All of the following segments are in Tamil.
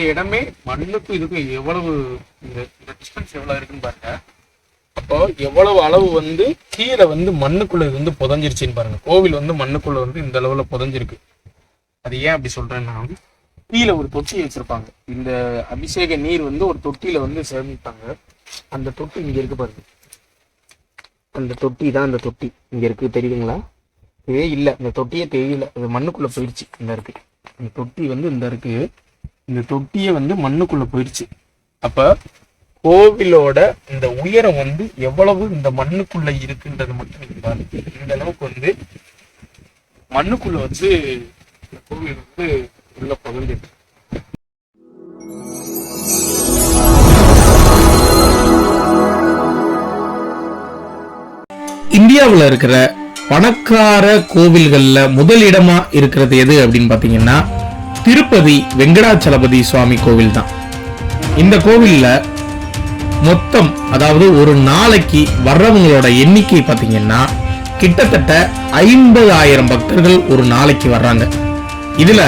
இந்த இடமே மண்ணுக்கும் இதுக்கும் எவ்வளவு இந்த இந்த டிஸ்டன்ஸ் எவ்வளவு இருக்குன்னு பாருங்க. அப்போ எவ்வளவு அளவு வந்து கீழே வந்து மண்ணுக்குள்ள இது வந்து புதஞ்சிருச்சுன்னு பாருங்க. கோவில் வந்து மண்ணுக்குள்ள வந்து இந்த அளவுல புதஞ்சிருக்கு. அது ஏன் அப்படி சொல்றேன்னா கீழே ஒரு தொட்டி வச்சிருப்பாங்க. இந்த அபிஷேக நீர் வந்து ஒரு தொட்டியில வந்து சேமிப்பாங்க. அந்த தொட்டி இங்க இருக்கு பாருங்க. அந்த தொட்டி தான் அந்த தொட்டி. இங்க இருக்கு தெரியுதுங்களா? இதே இல்ல. இந்த தொட்டியே தெரியல. அது மண்ணுக்குள்ள போயிடுச்சு இந்த இருக்கு. இந்த தொட்டி வந்து இந்த இருக்கு. இந்த தொட்டியே வந்து மண்ணுக்குள்ளே போயிடுச்சு அப்ப கோவிலோட இந்த உயரம் வந்து எவ்வளவு இந்த மண்ணுக்குள்ள இருக்குன்றது மட்டும் நீங்க பாருங்க. இந்த அளவுக்கு வந்து மண்ணுக்குள்ள வந்து இந்த கோவில் வந்து உள்ள பகிர்ந்துட்டு இந்தியாவில் இருக்கிற பணக்கார கோவில்கள்ல இடமா இருக்கிறது எது அப்படின்னு பார்த்தீங்கன்னா திருப்பதி வெங்கடாச்சலபதி சுவாமி கோவில் தான் இந்த கோவில்ல மொத்தம் அதாவது ஒரு நாளைக்கு வர்றவங்களோட எண்ணிக்கை பார்த்தீங்கன்னா கிட்டத்தட்ட ஐம்பதாயிரம் பக்தர்கள் ஒரு நாளைக்கு வர்றாங்க. இதுல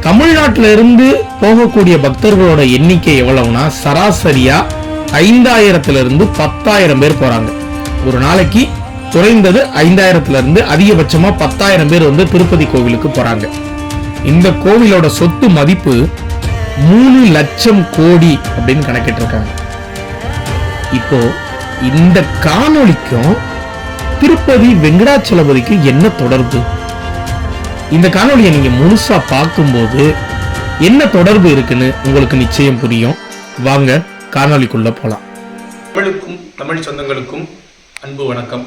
தமிழ்நாட்டில இருந்து போகக்கூடிய பக்தர்களோட எண்ணிக்கை எவ்வளவுனா சராசரியா ஐந்தாயிரத்துல இருந்து பத்தாயிரம் பேர் போறாங்க. ஒரு நாளைக்கு குறைந்தது ஐந்தாயிரத்துல இருந்து அதிகபட்சமா பத்தாயிரம் பேர் வந்து திருப்பதி கோவிலுக்கு போறாங்க. இந்த கோவிலோட சொத்து மதிப்பு மூணு லட்சம் கோடி அப்படின்னு கணக்கிட்டு இருக்காங்க இப்போ இந்த காணொளிக்கும் திருப்பதி வெங்கடாச்சலபதிக்கு என்ன தொடர்பு? இந்த காணொலியை நீங்க முழுசா பார்க்கும்போது என்ன தொடர்பு இருக்குன்னு உங்களுக்கு நிச்சயம் புரியும். வாங்க காணொளிக்குள்ள போலாம். தமிழுக்கும் தமிழ் சொந்தங்களுக்கும் அன்பு வணக்கம்.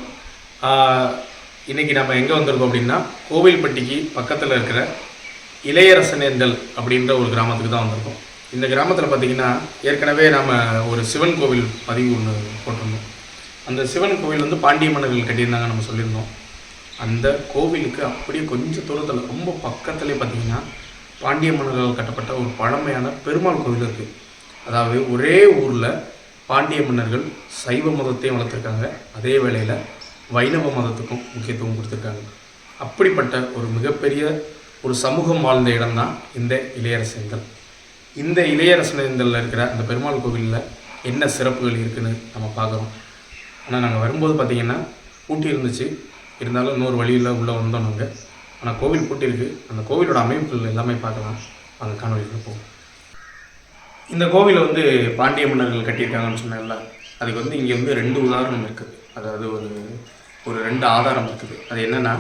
ஆஹ் இன்னைக்கு நம்ம எங்கே வந்திருக்கோம் அப்படின்னா கோவில்பட்டிக்கு பக்கத்தில் இருக்கிற இளையரசனேந்தல் அப்படின்ற ஒரு கிராமத்துக்கு தான் வந்திருக்கோம். இந்த கிராமத்தில் பார்த்தீங்கன்னா ஏற்கனவே நாம் ஒரு சிவன் கோவில் பதிவு ஒன்று போட்டிருந்தோம். அந்த சிவன் கோவில் வந்து பாண்டிய மன்னர்கள் கட்டியிருந்தாங்க நம்ம சொல்லியிருந்தோம். அந்த கோவிலுக்கு அப்படியே கொஞ்சம் தூரத்தில் ரொம்ப பக்கத்துலேயே பார்த்தீங்கன்னா பாண்டிய மன்னர்கள் கட்டப்பட்ட ஒரு பழமையான பெருமாள் கோவில் இருக்குது அதாவது ஒரே ஊரில் பாண்டிய மன்னர்கள் சைவ மதத்தையும் வளர்த்துருக்காங்க. அதே வேளையில் வைணவ மதத்துக்கும் முக்கியத்துவம் கொடுத்துருக்காங்க. அப்படிப்பட்ட ஒரு மிகப்பெரிய ஒரு சமூகம் வாழ்ந்த இடம்தான் இந்த இளையரசேந்தல் இந்த இளையரசனேந்தலில் இருக்கிற அந்த பெருமாள் கோவிலில் என்ன சிறப்புகள் இருக்குதுன்னு நம்ம பார்க்குறோம். ஆனால் நாங்கள் வரும்போது பார்த்திங்கன்னா பூட்டி இருந்துச்சு. இருந்தாலும் இன்னொரு வழியில் உள்ளே வந்தோம் நாங்கள் ஆனால் கோவில் பூட்டி இருக்குது அந்த கோவிலோட அமைப்புகள் எல்லாமே பார்க்கலாம். அந்த காணொலியில் போவோம். இந்த கோவிலை வந்து பாண்டிய மன்னர்கள் கட்டியிருக்காங்கன்னு சொன்னால அதுக்கு வந்து இங்கே வந்து ரெண்டு உதாரணம் இருக்குது அதாவது ஒரு ஒரு ரெண்டு ஆதாரம் இருக்குது. அது என்னென்னா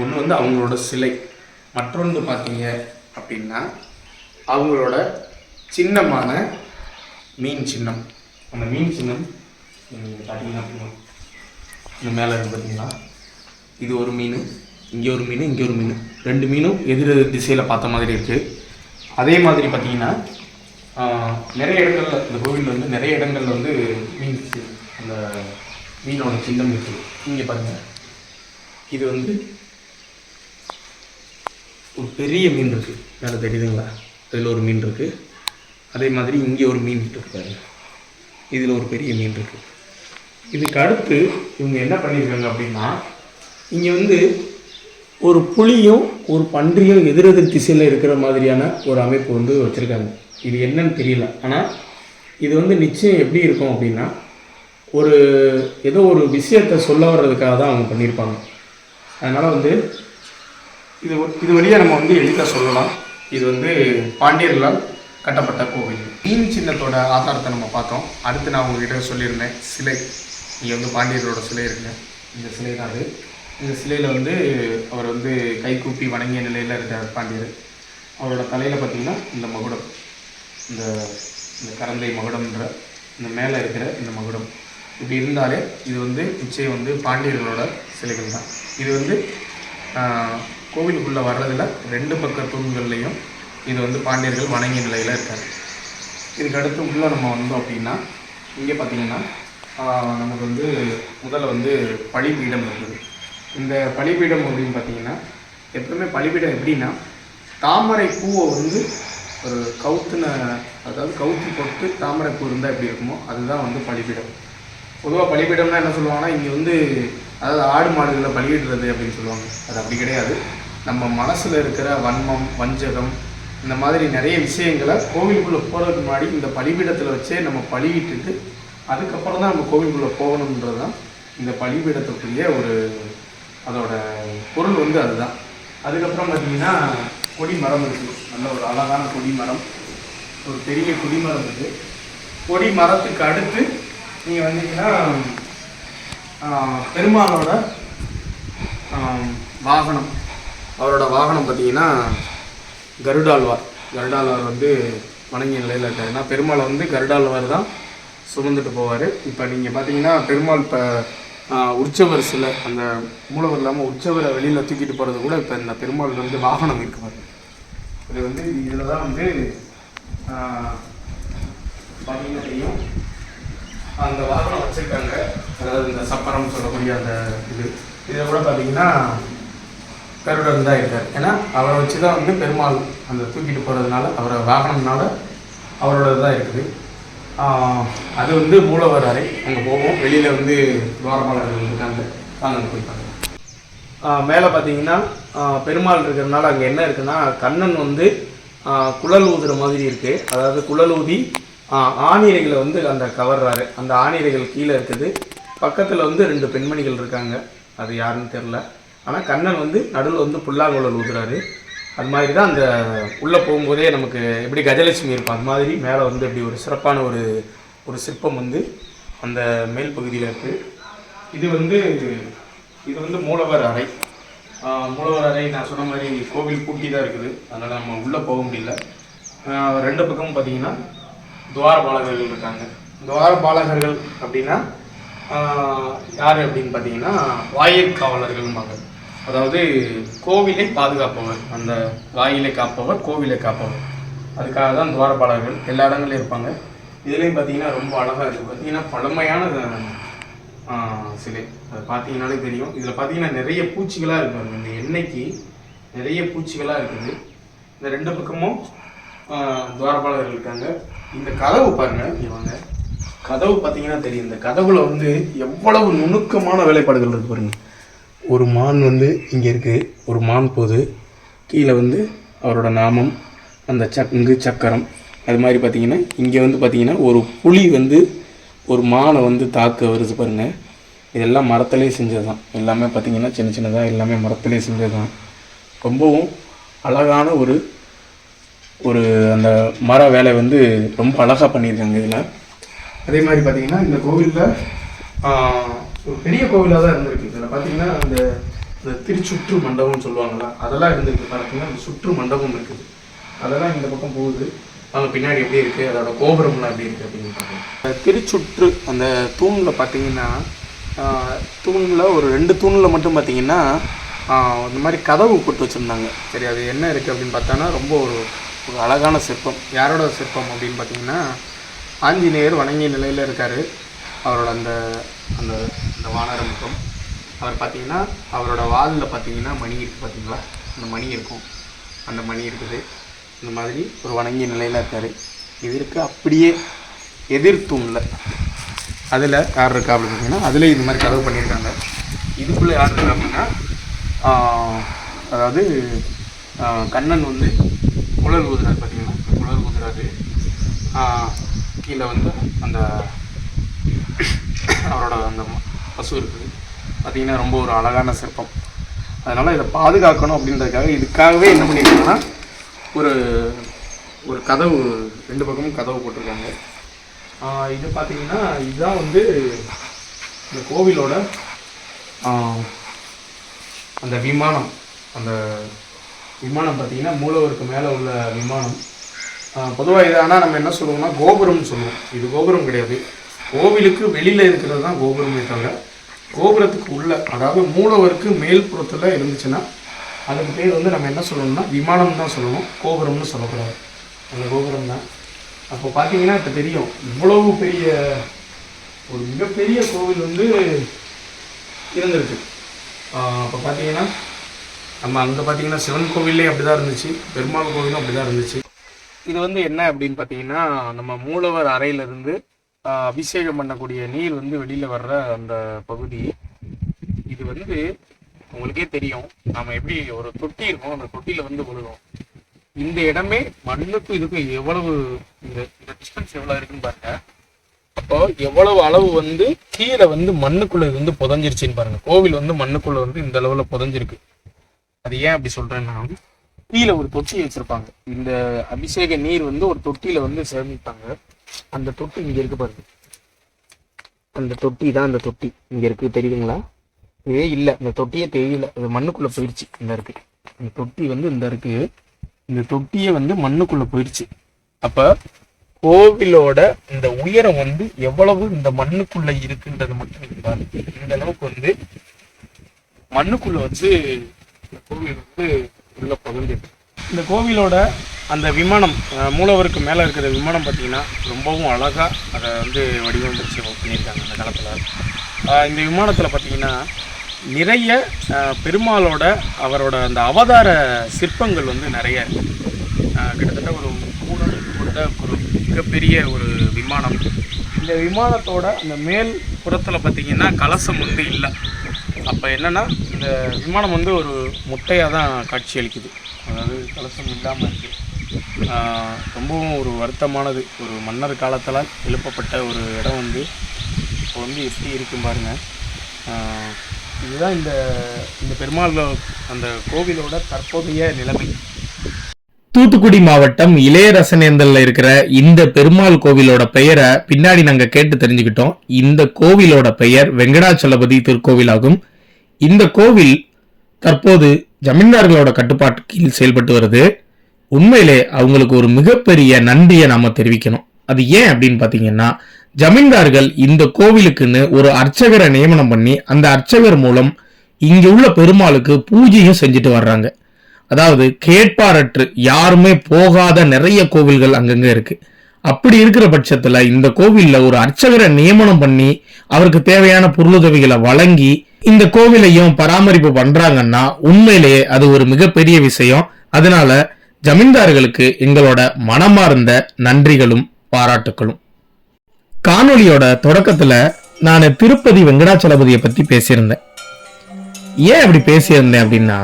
ஒன்று வந்து அவங்களோட சிலை. மற்றொன்று பார்த்தீங்க அப்படின்னா அவங்களோட சின்னமான மீன் சின்னம். அந்த மீன் சின்னம் நீங்கள் பார்த்தீங்கன்னா அப்படின்னா இந்த மேலே இருக்கு பார்த்தீங்களா? இது ஒரு மீன் இங்கே ஒரு மீன் இங்கே ஒரு மீன். ரெண்டு மீனும் எதிர் திசையில் பார்த்த மாதிரி இருக்குது அதே மாதிரி பார்த்தீங்கன்னா நிறைய இடங்கள்ல இந்த கோவிலில் வந்து நிறைய இடங்கள்ல வந்து மீன் அந்த மீனோட சின்னம் இருக்குது இங்கே பாருங்கள் இது வந்து ஒரு பெரிய மீன் இருக்குது மேலே தெரியுதுங்களா? இதில் ஒரு மீன் இருக்குது அதே மாதிரி இங்கே ஒரு மீன் இருக்காரு இதில் ஒரு பெரிய மீன் இருக்குது இதுக்கு அடுத்து இவங்க என்ன பண்ணியிருக்காங்க அப்படின்னா இங்கே வந்து ஒரு புலியும் ஒரு பன்றியும் எதிரெதிர் திசையில் இருக்கிற மாதிரியான ஒரு அமைப்பு வந்து வச்சுருக்காங்க. இது என்னன்னு தெரியல. ஆனால் இது வந்து நிச்சயம் எப்படி இருக்கும் அப்படின்னா ஒரு ஏதோ ஒரு விஷயத்தை சொல்ல வர்றதுக்காக தான் அவங்க பண்ணியிருப்பாங்க அதனால் வந்து இது இது வழியாக நம்ம வந்து எளிதாக சொல்லலாம். இது வந்து பாண்டியர்களால் கட்டப்பட்ட கோவில். மீன் சின்னத்தோட ஆதாரத்தை நம்ம பார்த்தோம். அடுத்து நான் உங்ககிட்ட சொல்லியிருந்தேன் சிலை. இங்கே வந்து பாண்டியர்களோட சிலை இருக்குங்க. இந்த சிலை தான் அது. இந்த சிலையில் வந்து அவர் வந்து கைகூப்பி வணங்கிய நிலையில் இருக்கார் பாண்டியர். அவரோட தலையில் பார்த்திங்கன்னா இந்த மகுடம். இந்த இந்த கரந்தை மகுடம்ன்ற இந்த மேலே இருக்கிற இந்த மகுடம். இப்படி இருந்தாலே இது வந்து நிச்சயம் வந்து பாண்டியர்களோட சிலைகள் தான். இது வந்து கோவிலுக்குள்ளே வர்றதில் ரெண்டு பக்க தூண்கள்லையும் இது வந்து பாண்டியர்கள் வணங்கிய நிலையில் இருக்காரு இதுக்கு அடுத்து உள்ளே நம்ம வந்தோம் அப்படின்னா இங்கே பார்த்தீங்கன்னா நமக்கு வந்து முதல்ல வந்து பழிபீடம் இருந்தது. இந்த பழிபீடம் அப்படின்னு பார்த்தீங்கன்னா எப்பவுமே பழிபீடம் எப்படின்னா தாமரை பூவை வந்து ஒரு கவுத்துன அதாவது கவுத்து போட்டு தாமரை பூ இருந்தால் எப்படி இருக்குமோ அதுதான் வந்து பழிபீடம் பொதுவாக பழிபீடம்னா என்ன சொல்லுவாங்கன்னா இங்கே வந்து அதாவது ஆடு மாடுகளை பலியிடுறது அப்படின்னு சொல்லுவாங்க. அது அப்படி கிடையாது. நம்ம மனசில் இருக்கிற வன்மம் வஞ்சகம் இந்த மாதிரி நிறைய விஷயங்களை கோவிலுக்குள்ளே போகிறதுக்கு முன்னாடி இந்த பலிபீடத்தில் வச்சே நம்ம பலியிட்டுட்டு அதுக்கப்புறம் தான் நம்ம கோவிலுக்குள்ளே போகணுன்றது தான் இந்த பலிபீடத்துக்குரிய ஒரு அதோட பொருள் வந்து அதுதான். அதுக்கப்புறம் பார்த்தீங்கன்னா கொடி மரம் இருக்குது நல்ல ஒரு அழகான கொடி மரம். ஒரு பெரிய கொடிமரம் இருக்குது கொடி மரத்துக்கு அடுத்து நீங்கள் வந்தீங்கன்னா பெருமாளோட வாகனம். அவரோட வாகனம் பார்த்தீங்கன்னா கருடாழ்வார். கருடாழ்வார் வந்து வணங்கிய நிலையில் இருக்காரு. ஏன்னா பெருமாளை வந்து கருடாழ்வார் தான் சுமந்துட்டு போவார். இப்போ நீங்கள் பார்த்தீங்கன்னா பெருமாள் இப்போ உற்சவர் சில அந்த மூலவர் இல்லாமல் உற்சவரை வெளியில் தூக்கிட்டு போகிறது கூட இப்போ இந்த பெருமாள் வந்து வாகனம் இருக்கு பாருங்க. இது வந்து இதில் தான் வந்து பார்த்தீங்கன்னா தெரியும் அந்த வாகனம் வச்சுருக்காங்க. அதாவது இந்த சப்பரம் சொல்லக்கூடிய அந்த இது. இதை கூட பார்த்தீங்கன்னா கருடன் தான் இருக்கார் ஏன்னா அவரை வச்சு தான் வந்து பெருமாள் அந்த தூக்கிட்டு போகிறதுனால அவரை வாகனம்னால அவரோட தான் இருக்குது அது வந்து மூலவர் அறை. அங்கே போவோம். வெளியில் வந்து துவாரமாளர்கள் இருக்காங்க. வாங்க போய் பார்க்கலாம். மேலே பார்த்தீங்கன்னா பெருமாள் இருக்கிறதுனால அங்கே என்ன இருக்குன்னா கண்ணன் வந்து குழல் ஊதுற மாதிரி இருக்குது அதாவது குழல் ஊதி ஆணிரைகளை வந்து அந்த கவர்றாரு. அந்த ஆணிரைகள் கீழே இருக்குது. பக்கத்தில் வந்து ரெண்டு பெண்மணிகள் இருக்காங்க. அது யாருன்னு தெரில ஆனால் கண்ணன் வந்து நடுவில் வந்து புல்லாங்குழல் ஊதுறாரு. அது மாதிரி தான் அந்த உள்ளே போகும்போதே நமக்கு எப்படி கஜலட்சுமி இருக்கும் அது மாதிரி மேலே வந்து இப்படி ஒரு சிறப்பான ஒரு ஒரு சிற்பம் வந்து அந்த மேல் பகுதியில் இருக்குது இது வந்து இது வந்து மூலவர் அறை. மூலவர் அறை நான் சொன்ன மாதிரி கோவில் பூட்டி தான் இருக்குது. அதனால் நம்ம உள்ளே போக முடியல. ரெண்டு பக்கமும் பார்த்தீங்கன்னா துவாரபாலகர்கள் இருக்காங்க. துவாரபாலகர்கள் அப்படின்னா யார் அப்படின்னு பார்த்தீங்கன்னா வாயில் காவலர்கள்பாங்க அதாவது கோவிலை பாதுகாப்பவர் அந்த வாயிலை காப்பவர் கோவிலை காப்பவர். அதுக்காக தான் துவாரபாலகர்கள் எல்லா இடங்கள்லையும் இருப்பாங்க. இதுலேயும் பார்த்தீங்கன்னா ரொம்ப அழகாக இருக்குது பார்த்தீங்கன்னா பழமையான சிலை. அது பார்த்தீங்கனாலே தெரியும். இதில் பார்த்தீங்கன்னா நிறைய பூச்சிகளாக இருக்குது இந்த எண்ணெய்க்கு நிறைய பூச்சிகளாக இருக்குது. இந்த ரெண்டு பக்கமும் ஆஹ் இருக்காங்க. இந்த கதவு பாருங்க இவங்க வாங்க. கதவு பார்த்தீங்கன்னா தெரியும். இந்த கதவுல வந்து எவ்வளவு நுணுக்கமான வேலைப்பாடுகள் இருக்கு பாருங்க. ஒரு மான் வந்து இங்கே இருக்கு. ஒரு மான் போது கீழே வந்து அவரோட நாமம் அந்த சங்கு சக்கரம். அது மாதிரி பார்த்தீங்கன்னா இங்கே வந்து பார்த்தீங்கன்னா ஒரு புலி வந்து ஒரு மானை வந்து தாக்க வருது பாருங்க. இதெல்லாம் மரத்திலே செஞ்சது தான் எல்லாமே பார்த்தீங்கன்னா சின்ன சின்னதாக எல்லாமே மரத்திலே செஞ்சது தான் ரொம்பவும் அழகான ஒரு ஒரு அந்த மர வேலை வந்து ரொம்ப அழகாக பண்ணியிருக்காங்க இதில். அதே மாதிரி பார்த்தீங்கன்னா இந்த கோவிலில் ஒரு பெரிய கோவிலாக தான் இருந்திருக்கு. இதில் பார்த்தீங்கன்னா அந்த இந்த திருச்சுற்று மண்டபம்னு சொல்லுவாங்கள்ல அதெல்லாம் இருந்திருக்கு பார்த்தீங்கன்னா இந்த சுற்று மண்டபம் இருக்குது. அதெல்லாம் இந்த பக்கம் போகுது. அங்கே பின்னாடி எப்படி இருக்குது அதோட கோபுரம்லாம் எப்படி இருக்குது அப்படின்னு பார்க்கலாம் திருச்சுற்று அந்த தூணில் பார்த்தீங்கன்னா தூணில் ஒரு ரெண்டு தூணில் மட்டும் பார்த்தீங்கன்னா இந்த மாதிரி கதவு போட்டு வச்சுருந்தாங்க. சரி அது என்ன இருக்குது அப்படின்னு பார்த்தோன்னா ரொம்ப ஒரு ஒரு அழகான சிற்பம். யாரோட சிற்பம் அப்படின்னு பார்த்தீங்கன்னா ஆஞ்சநேயர் வணங்கிய நிலையில் இருக்கார். அவரோட அந்த அந்த அந்த வானர முகம். அவர் பார்த்தீங்கன்னா அவரோட வாலில் பார்த்தீங்கன்னா மணி இருக்குது பார்த்தீங்களா? அந்த மணி இருக்கும். அந்த மணி இருக்குது. இந்த மாதிரி ஒரு வணங்கிய நிலையில் இருக்கார். இதற்கு அப்படியே எதிர் அதில் யார் இருக்கா அப்படின்னு பார்த்தீங்கன்னா அதில் இது மாதிரி கதவு பண்ணியிருக்காங்க. இதுக்குள்ளே யார் இருக்கா அப்படின்னா அதாவது கண்ணன் வந்து குழல் ஊதுறாரு பார்த்தீங்கன்னா குழல் ஊதுறாரு கீழே வந்து அந்த அவரோட அந்த பசு இருக்குது. பார்த்திங்கன்னா ரொம்ப ஒரு அழகான சிற்பம். அதனால் இதை பாதுகாக்கணும் அப்படின்றதுக்காக இதுக்காகவே என்ன பண்ணியிருக்காங்கன்னா ஒரு ஒரு கதவு ரெண்டு பக்கமும் கதவு போட்டிருக்காங்க. இது பார்த்தீங்கன்னா இதுதான் வந்து இந்த கோவிலோட அந்த விமானம் அந்த விமானம் பார்த்தீங்கன்னா மூலவருக்கு மேலே உள்ள விமானம். பொதுவாக இது ஆனால் நம்ம என்ன சொல்லுவோம்னா கோபுரம்னு சொல்லுவோம். இது கோபுரம் கிடையாது. கோவிலுக்கு வெளியில் இருக்கிறது தான் கோபுரமே தவிர கோபுரத்துக்கு உள்ள அதாவது மூலவருக்கு மேல்புறத்தில் இருந்துச்சுன்னா அதுக்கு பேர் வந்து நம்ம என்ன சொல்லணும்னா விமானம் தான் சொல்லணும். கோபுரம்னு சொல்லக்கூடாது. அந்த கோபுரம் தான். அப்போ பார்த்தீங்கன்னா இப்போ தெரியும். இவ்வளவு பெரிய ஒரு மிகப்பெரிய கோவில் வந்து இருந்திருக்கு. அப்போ பார்த்தீங்கன்னா நம்ம அங்கே பார்த்தீங்கன்னா சிவன் கோவிலே அப்படி தான் இருந்துச்சு. பெருமாள் கோவிலும் அப்படி தான் இருந்துச்சு. இது வந்து என்ன அப்படின்னு பார்த்தீங்கன்னா நம்ம மூலவர் அறையிலிருந்து அபிஷேகம் பண்ணக்கூடிய நீர் வந்து வெளியில் வர்ற அந்த பகுதி. இது வந்து உங்களுக்கே தெரியும். நம்ம எப்படி ஒரு தொட்டி இருக்கும் அந்த தொட்டியில் வந்து விழுகும் இந்த இடமே மண்ணுக்கும் இதுக்கும் எவ்வளவு இந்த இந்த டிஸ்டன்ஸ் எவ்வளோ இருக்குன்னு பாருங்க. அப்போ எவ்வளவு அளவு வந்து கீழே வந்து மண்ணுக்குள்ள இது வந்து புதஞ்சிருச்சுன்னு பாருங்க. கோவில் வந்து மண்ணுக்குள்ள வந்து இந்த அளவுல புதஞ்சிருக்கு. அது ஏன் அப்படி சொல்றேன்னா கீழே ஒரு தொட்டி வச்சிருப்பாங்க. இந்த அபிஷேக நீர் வந்து ஒரு தொட்டியில வந்து சேமிப்பாங்க. அந்த தொட்டி இங்க இருக்கு பாருங்க. அந்த தொட்டி தான் அந்த தொட்டி. இங்க இருக்கு தெரியுதுங்களா? இதே இல்ல இந்த தொட்டியே தெரியல. அது மண்ணுக்குள்ள போயிடுச்சு இந்த இருக்கு. இந்த தொட்டி வந்து இந்த இருக்கு. இந்த தொட்டியே வந்து மண்ணுக்குள்ள போயிடுச்சு அப்ப கோவிலோட இந்த உயரம் வந்து எவ்வளவு இந்த மண்ணுக்குள்ள இருக்குன்றது மட்டும் இந்த அளவுக்கு வந்து மண்ணுக்குள்ள வந்து இந்த கோவில் வந்து உள்ள பகுந்திருக்கு இந்த கோவிலோட அந்த விமானம் மூலவருக்கு மேலே இருக்கிற விமானம் பார்த்தீங்கன்னா ரொம்பவும் அழகாக அதை வந்து வடிவமைச்சு பண்ணியிருக்காங்க அந்த காலத்தில். இந்த விமானத்தில் பார்த்தீங்கன்னா நிறைய பெருமாளோட அவரோட அந்த அவதார சிற்பங்கள் வந்து நிறைய கிட்டத்தட்ட ஒரு மூணு கொண்ட ஒரு மிகப்பெரிய ஒரு விமானம். இந்த விமானத்தோட அந்த மேல் புறத்தில் பார்த்தீங்கன்னா கலசம் வந்து இல்லை. அப்போ என்னன்னா இந்த விமானம் வந்து ஒரு முட்டையாக தான் காட்சி அளிக்குது. அதாவது கலசம் இல்லாமல் இருக்குது ஆஹ் ரொம்பவும் ஒரு வருத்தமானது. ஒரு மன்னர் காலத்தால் எழுப்பப்பட்ட ஒரு இடம் வந்து இப்போ வந்து எப்படி இருக்கும் பாருங்க. இதுதான் இந்த இந்த பெருமாள் அந்த கோவிலோட தற்போதைய நிலைமை. தூத்துக்குடி மாவட்டம் இளையரசனேந்தல்ல இருக்கிற இந்த பெருமாள் கோவிலோட பெயரை பின்னாடி நாங்கள் கேட்டு தெரிஞ்சுக்கிட்டோம். இந்த கோவிலோட பெயர் வெங்கடாச்சலபதி திருக்கோவிலாகும். இந்த கோவில் தற்போது ஜமீன்தார்களோட கட்டுப்பாட்டு கீழ் செயல்பட்டு வருது. உண்மையிலே அவங்களுக்கு ஒரு மிகப்பெரிய நன்றியை நாம தெரிவிக்கணும். அது ஏன் அப்படின்னு பாத்தீங்கன்னா ஜமீன்தார்கள் இந்த கோவிலுக்குன்னு ஒரு அர்ச்சகரை நியமனம் பண்ணி அந்த அர்ச்சகர் மூலம் இங்க உள்ள பெருமாளுக்கு பூஜையும் செஞ்சுட்டு வர்றாங்க. அதாவது கேட்பாரற்று யாருமே போகாத நிறைய கோவில்கள் அங்கங்க இருக்கு. அப்படி இருக்கிற பட்சத்துல இந்த கோவில்ல ஒரு அர்ச்சகரை நியமனம் பண்ணி அவருக்கு தேவையான பொருளுதவிகளை வழங்கி இந்த கோவிலையும் பராமரிப்பு பண்றாங்கன்னா உண்மையிலேயே அது ஒரு மிகப்பெரிய விஷயம். அதனால ஜமீன்தார்களுக்கு எங்களோட மனமார்ந்த நன்றிகளும் பாராட்டுக்களும். காணொலியோட தொடக்கத்துல நான் திருப்பதி வெங்கடாச்சலபதியை பத்தி பேசியிருந்தேன். ஏன் அப்படி பேசியிருந்தேன் அப்படின்னா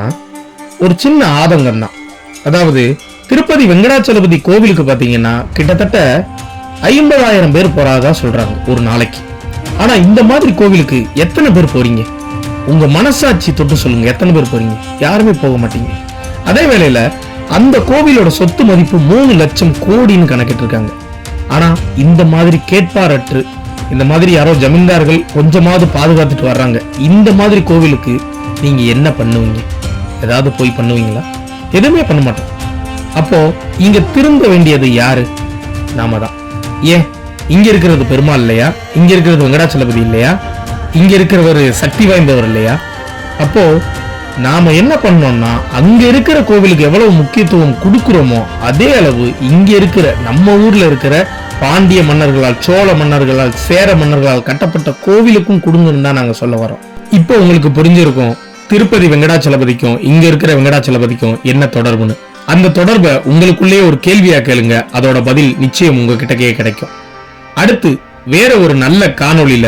ஒரு சின்ன ஆதங்கம் தான். அதாவது திருப்பதி வெங்கடாச்சலபதி கோவிலுக்கு பாத்தீங்கன்னா கிட்டத்தட்ட ஐம்பதாயிரம் பேர் போறாதா சொல்றாங்க ஒரு நாளைக்கு. ஆனா இந்த மாதிரி கோவிலுக்கு எத்தனை பேர் போறீங்க? உங்க மனசாட்சி தொட்டு சொல்லுங்க. எத்தனை பேர் போறீங்க? யாருமே போக மாட்டீங்க. அதே வேளையில அந்த கோவிலோட சொத்து மதிப்பு மூணு லட்சம் கோடின்னு கணக்கிட்டு இருக்காங்க ஆனா இந்த மாதிரி கேட்பாரற்று இந்த மாதிரி யாரோ ஜமீன்தார்கள் கொஞ்சமாவது பாதுகாத்துட்டு வர்றாங்க. இந்த மாதிரி கோவிலுக்கு நீங்க என்ன பண்ணுவீங்க? ஏதாவது போய் பண்ணுவீங்களா? எதுவுமே பண்ண மாட்டோம். அப்போ இங்க திரும்ப வேண்டியது யாரு? நாம தான். ஏன்? இங்க இருக்கிறது பெருமாள் இல்லையா? இங்க இருக்கிறது வெங்கடாச்சலபதி இல்லையா? இங்க இருக்கிறவர் சக்தி வாய்ந்தவர் இல்லையா? அப்போ நாம என்ன பண்ணோம்னா அங்க இருக்கிற கோவிலுக்கு எவ்வளவு முக்கியத்துவம் கொடுக்குறோமோ அதே அளவு இங்க இருக்கிற நம்ம ஊர்ல இருக்கிற பாண்டிய மன்னர்களால் சோழ மன்னர்களால் சேர மன்னர்களால் கட்டப்பட்ட கோவிலுக்கும் கொடுங்கன்னு தான் நாங்க சொல்ல வரோம். இப்போ உங்களுக்கு புரிஞ்சிருக்கும் திருப்பதி வெங்கடாச்சலபதிக்கும் இங்க இருக்கிற வெங்கடாச்சலபதிக்கும் என்ன தொடர்புன்னு. அந்த தொடர்பை உங்களுக்குள்ளேயே ஒரு கேள்வியா கேளுங்க அதோட பதில் நிச்சயம் உங்ககிட்டக்கே கிடைக்கும். அடுத்து வேற ஒரு நல்ல காணொளியில